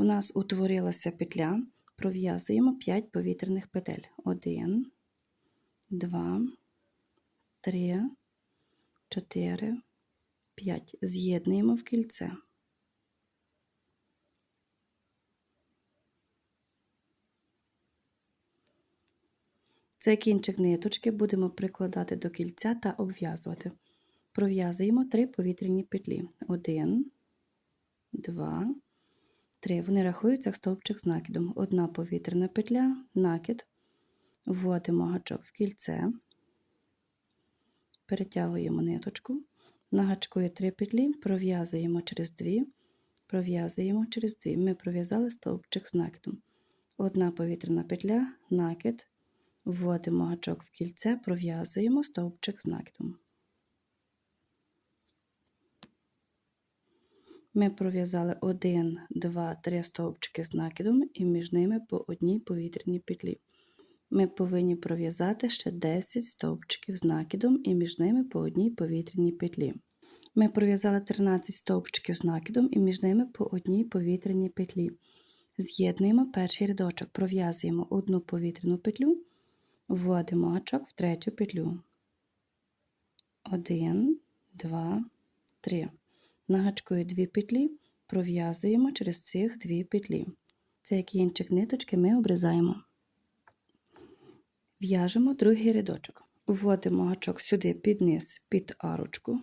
У нас утворилася петля, пров'язуємо 5 повітряних петель. 1, 2, 3, 4, 5. З'єднуємо в кільце. Цей кінчик ниточки будемо прикладати до кільця та обв'язувати. Пров'язуємо три повітряні петлі. Один, два, три. Вони рахуються як стовпчик з накидом. Одна повітряна петля, накид, вводимо гачок в кільце, перетягуємо ниточку, на гачку є три петлі, пров'язуємо через дві, пров'язуємо через дві. Ми пров'язали стовпчик з накидом. Одна повітряна петля, накид, вводимо гачок в кільце, пров'язуємо стовпчик з накидом. Ми пров'язали 1, 2, 3 стовпчики з накидом і між ними по одній повітряній петлі. Ми повинні пров'язати ще 10 стовпчиків з накидом і між ними по одній повітряній петлі. Ми пров'язали 13 стовпчиків з накидом і між ними по одній повітряній петлі. З'єднуємо перший рядочок, пров'язуємо одну повітряну петлю, вводимо гачок в третю петлю. 1, 2, 3. Нагачкою дві петлі, пров'язуємо через цих дві петлі. Цей кінчик ниточки ми обрізаємо. В'яжемо другий рядочок. Вводимо гачок сюди під низ, під арочку.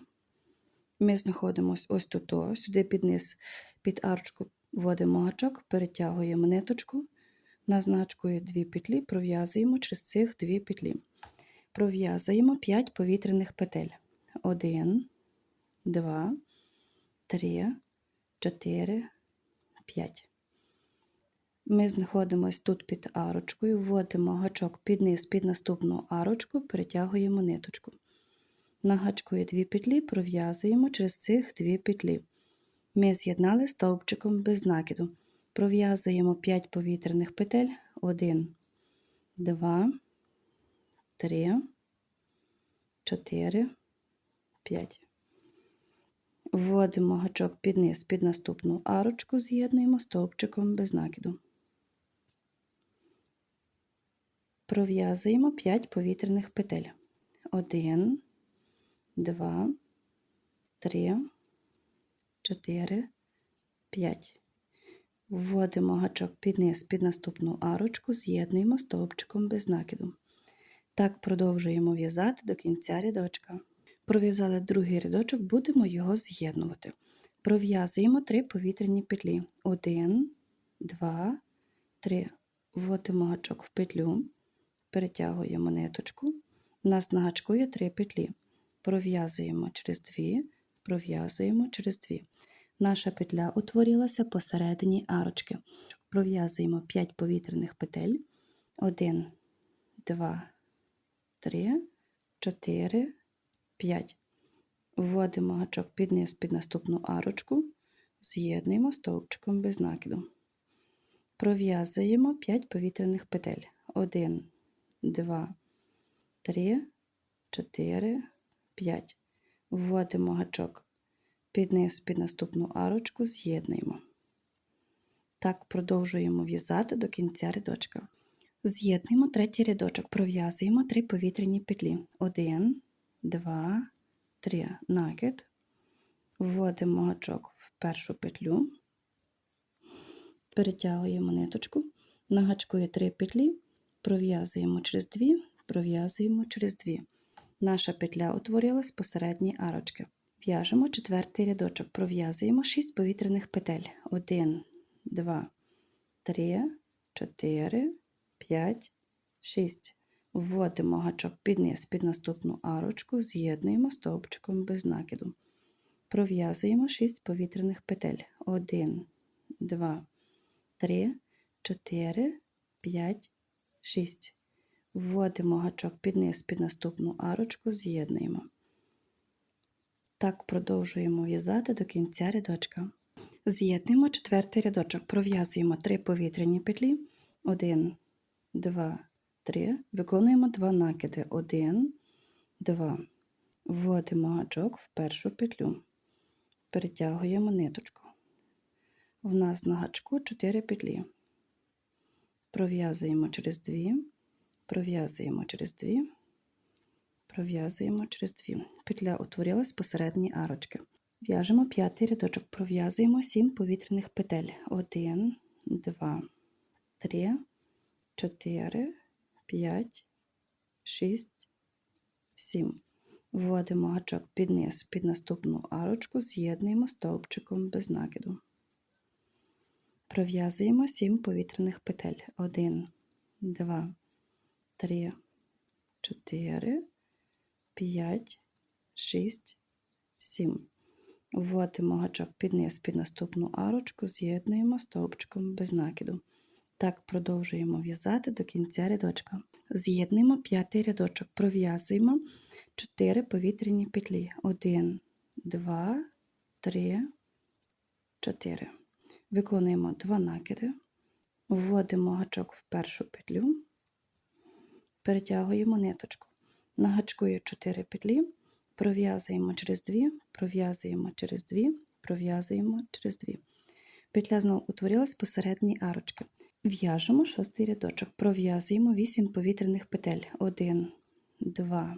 Ми знаходимося ось тут, сюди під низ, під арочку вводимо гачок, перетягуємо ниточку, назначкою дві петлі, пров'язуємо через цих дві петлі. Пров'язуємо 5 повітряних петель. 1, 2, 3, 4, 5. Ми знаходимося тут під арочкою, вводимо гачок під низ під наступну арочку, перетягуємо ниточку. На гачку є дві петлі, пров'язуємо через цих дві петлі. Ми з'єднали стовпчиком без накиду. Пров'язуємо 5 повітряних петель. 1, 2, 3, 4, 5. Вводимо гачок під низ під наступну арочку, з'єднуємо стовпчиком без накиду. Пров'язуємо 5 повітряних петель. 1, 2, 3, 4, 5. Вводимо гачок під низ під наступну арочку, з'єднуємо стовпчиком без накиду. Так продовжуємо в'язати до кінця рядочка. Пров'язали другий рядочок, будемо його з'єднувати. Пров'язуємо три повітряні петлі. 1, 2, 3. Вводимо гачок в петлю, перетягуємо ниточку. У нас на гачку є три петлі. Пров'язуємо через дві, пров'язуємо через дві. Наша петля утворилася посередині арочки. Пров'язуємо 5 повітряних петель. 1, 2, 3, 4, 5. Вводимо гачок під низ під наступну арочку, з'єднуємо стовпчиком без накиду. Пров'язуємо 5 повітряних петель. 1, 2, 3, 4, 5. Вводимо гачок під низ під наступну арочку, з'єднуємо. Так продовжуємо в'язати до кінця рядочка. З'єднуємо третій рядочок, пров'язуємо 3 повітряні петлі. 1, 2, 3. Накид. Вводимо гачок в першу петлю, перетягуємо ниточку, на гачку є 3 петлі, пров'язуємо через 2, пров'язуємо через 2. Наша петля утворилась посередній арочки. В'яжемо четвертий рядочок, пров'язуємо 6 повітряних петель. 1, 2, 3, 4, 5, 6. Вводимо гачок під низ під наступну арочку, з'єднуємо стовпчиком без накиду. Пров'язуємо 6 повітряних петель. 1, 2, 3, 4, 5, 6. Вводимо гачок під низ під наступну арочку, з'єднуємо. Так продовжуємо в'язати до кінця рядочка. З'єднуємо четвертий рядочок, пров'язуємо 3 повітряні петлі. 1, 2, 3. Виконуємо 2 накиди. 1, 2. Вводимо гачок в першу петлю. Перетягуємо ниточку. в нас на гачку 4 петлі. Пров'язуємо через 2, пров'язуємо через 2, пров'язуємо через 2. Петля утворилась посередній арочки. В'яжемо п'ятий рядочок, пров'язуємо 7 повітряних петель. 1, 2, 3, 4, 5, 6, 7. Вводимо гачок під низ під наступну арочку, з'єднуємо стовпчиком без накиду. Пров'язуємо 7 повітряних петель. 1, 2, 3, 4, 5, 6, 7. Вводимо гачок під низ під наступну арочку, з'єднуємо стовпчиком без накиду. Так продовжуємо в'язати до кінця рядочка. З'єднуємо п'ятий рядочок, пров'язуємо 4 повітряні петлі. 1, 2, 3, 4. Виконуємо 2 накиди, вводимо гачок в першу петлю, перетягуємо ниточку. На гачку є 4 петлі, пров'язуємо через 2, пров'язуємо через 2, пров'язуємо через 2. Петля знову утворилась посередній арочки. В'яжемо шостий рядочок, пров'язуємо 8 повітряних петель. 1, 2,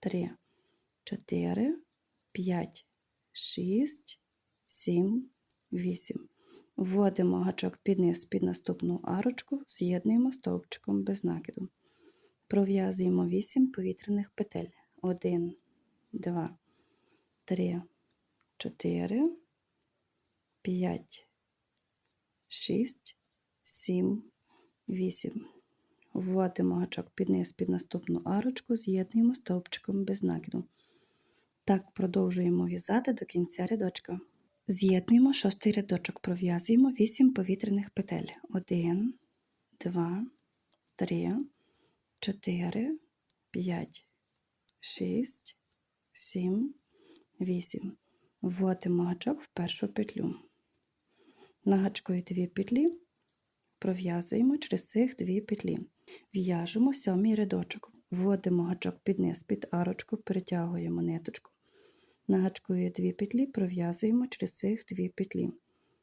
3, 4, 5, 6, 7, 8. Вводимо гачок під низ під наступну арочку, з'єднуємо стовпчиком без накиду. Пров'язуємо 8 повітряних петель. 1, 2, 3, 4, 5, 6, 7, 8. Вводимо гачок під низ під наступну арочку, з'єднуємо стовпчиком без накиду. Так продовжуємо в'язати до кінця рядочка. З'єднуємо шостий рядочок, пров'язуємо 8 повітряних петель. 1, 2, 3, 4, 5, 6, 7, 8. Вводимо гачок в першу петлю. На гачку 2 петлі пров'язуємо через цих 2 петлі. В'яжемо сьомий рядочок. Вводимо гачок під низ під арочку, перетягуємо ниточку. На гачку 2 петлі, пров'язуємо через цих 2 петлі.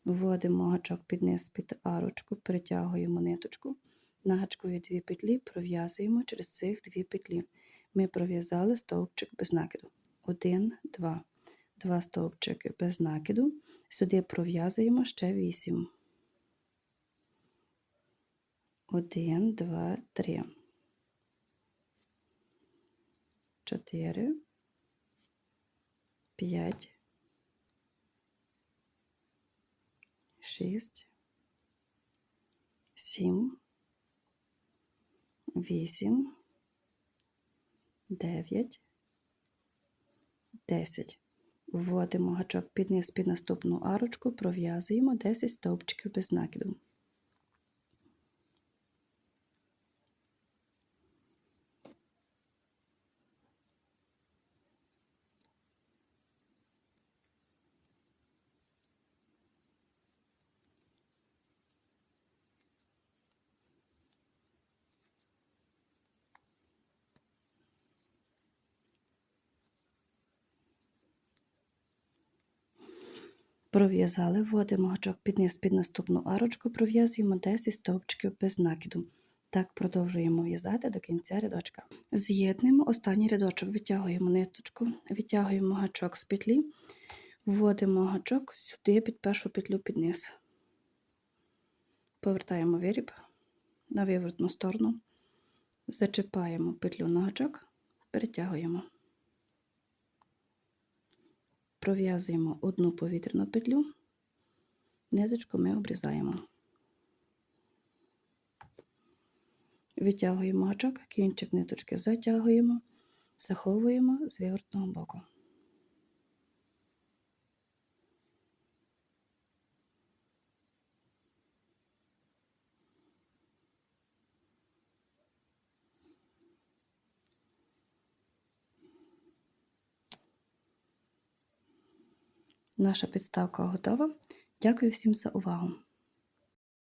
Вводимо гачок під низ під арочку, перетягуємо ниточку. На гачку 2 петлі, пров'язуємо через цих 2 петлі. Ми пров'язали стовпчик без накиду. 1, 2. Два стовпчики без накиду. Сюди пров'язуємо ще 8. 1, 2, 3. 4, 5, 6, 7, 8, 9, 10. Вводимо гачок під низ під наступну арочку, пров'язуємо 10 стовпчиків без накиду. Пров'язали, вводимо гачок під низ під наступну арочку, пров'язуємо 10 стовпчиків без накиду. Так продовжуємо в'язати до кінця рядочка. З'єднуємо останній рядочок, витягуємо ниточку, витягуємо гачок з петлі, вводимо гачок сюди під першу петлю під низ. Повертаємо виріб на виворотну сторону, зачіпаємо петлю на гачок, перетягуємо пров'язуємо одну повітряну петлю, ниточку ми обрізаємо. Витягуємо гачок, кінчик ниточки затягуємо, заховуємо з вивертного боку. Наша підставка готова. Дякую всім за увагу!